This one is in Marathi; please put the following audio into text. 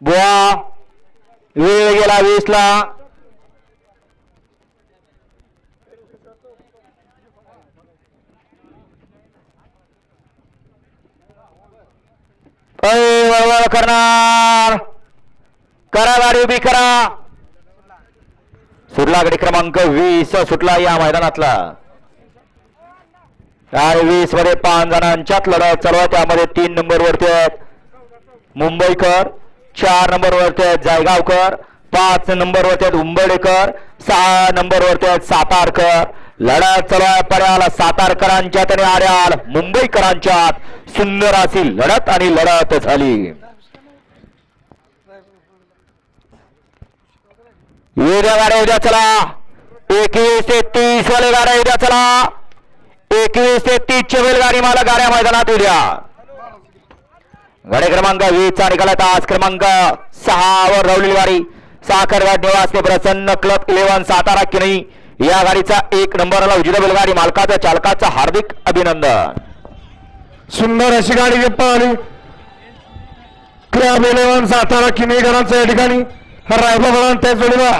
बुवा वेळ गेला वीसला. वळवळ करणार. करा गाडी उभी करा. सुटला गडी क्रमांक वीस सुटला या मैदानातला. वीसमध्ये पाच जणांच्यात लढत चालू आहे त्यामध्ये तीन नंबर वरती आहेत. मुंबईकर. चार नंबर वरती आहेत जायगावकर पाच नंबर वरती आहेत उंबडेकर सहा नंबर वरती आहेत सातारकर. लढत चालू आहे पर्याला सातारकरांच्यात आणि आर्याल मुंबईकरांच्यात सुंदर अशी लढत आणि लढत झाली. उद्या गाड्या उद्या चला. एकवीस ते तीस वाले गाड्या उद्या चला. एकवीस ते तीसच्या बैलगाडी मला गाड्या मैदानात उद्या. गाडी क्रमांक वीसचा निकाला तास क्रमांक सहा वर रावलेली गाडी साखरघाट निवास प्रसन्न क्लब इलेव्हन सातारा किनई या गाडीचा एक नंबरला उजिरा बैलगाडी मालकाचा चालकाचा हार्दिक अभिनंदन. सुंदर अशी गाडी घेत आली. क्लब इलेव्हन सातारा किनेकरांचा या ठिकाणी. रायबा त्याच जोडीला